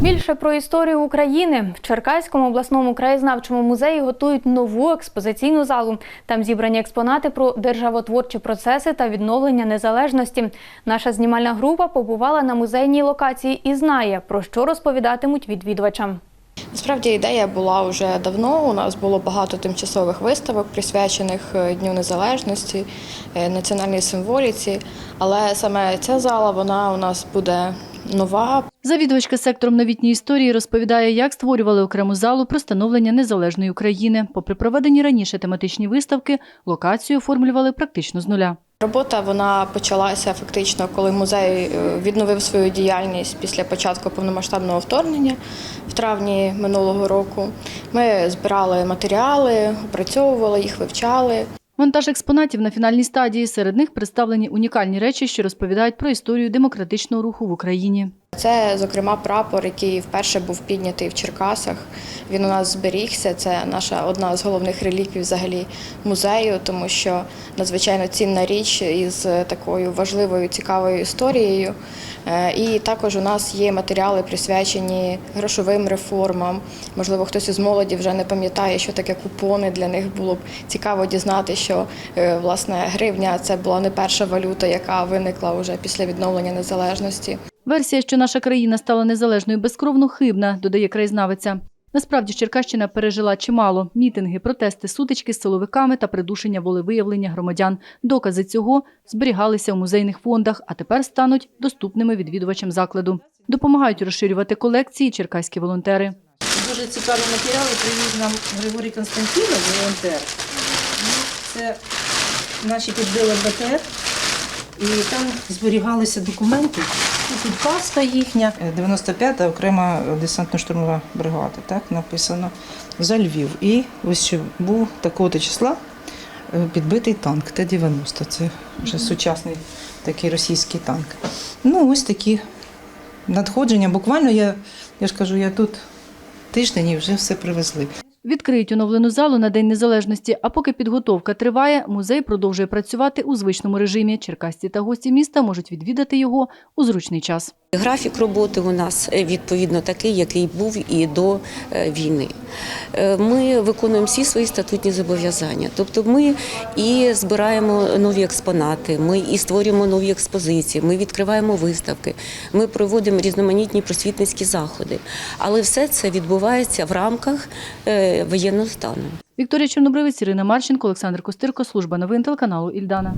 Більше про історію України в Черкаському обласному краєзнавчому музеї готують нову експозиційну залу. Там зібрані експонати про державотворчі процеси та відновлення незалежності. Наша знімальна група побувала на музейній локації і знає, про що розповідатимуть відвідувачам. Насправді ідея була вже давно. У нас було багато тимчасових виставок, присвячених е, Дню Незалежності, е, національній символіці. Але саме ця зала вона у нас буде нова. Завідувачка сектором новітньої історії розповідає, як створювали окрему залу про становлення незалежної України. Попри проведені раніше тематичні виставки, локацію оформлювали практично з нуля. Робота вона почалася фактично, коли музей е, відновив свою діяльність після початку повномасштабного вторгнення в травні минулого року. Ми збирали матеріали, опрацьовували їх, вивчали. Монтаж експонатів на фінальній стадії. Серед них представлені унікальні речі, що розповідають про історію демократичного руху в Україні. Це, зокрема, прапор, який вперше був піднятий в Черкасах. Він у нас зберігся. Це наша одна з головних реліквій взагалі музею, тому що надзвичайно цінна річ із такою важливою цікавою історією. Е, І також у нас є матеріали присвячені грошовим реформам. Можливо, хтось із молоді вже не пам'ятає, що таке купони. Для них було б цікаво дізнати, що е, власне гривня це була не перша валюта, яка виникла вже після відновлення незалежності. Версія, що наша країна стала незалежною безкровно хибна, додає краєзнавиця. Насправді Черкащина пережила чимало мітинги, протести, сутички з силовиками та придушення волевиявлення громадян. Докази цього зберігалися у музейних фондах, а тепер стануть доступними відвідувачам закладу. Допомагають розширювати колекції черкаські волонтери. Дуже цікаві матеріали привіз нам Григорій Константинов, волонтер. Це наші підбили БТР. І там зберігалися документи. Тут каска їхня. 95-та окрема десантно-штурмова бригада, так написано за Львів. І ось що був такого числа е, підбитий танк Т-90. Це вже сучасний такий російський танк. Ну, ось такі надходження. Буквально я, я ж кажу, я тут тиждень і вже все привезли. Відкриють оновлену залу на День Незалежності, а поки підготовка триває, музей продовжує працювати у звичному режимі. Черкасці та гості міста можуть відвідати його у зручний час. Графік роботи у нас е, відповідно такий, який був і до е, війни. Е, Ми виконуємо всі свої статутні зобов'язання. Тобто ми і збираємо нові експонати, ми і створюємо нові експозиції, ми відкриваємо виставки, ми проводимо різноманітні просвітницькі заходи. Але все це відбувається в рамках воєнного стану. Вікторія Чорнобривець, Ірина Марченко, Олександр Костирко, служба новин телеканалу Ільдана.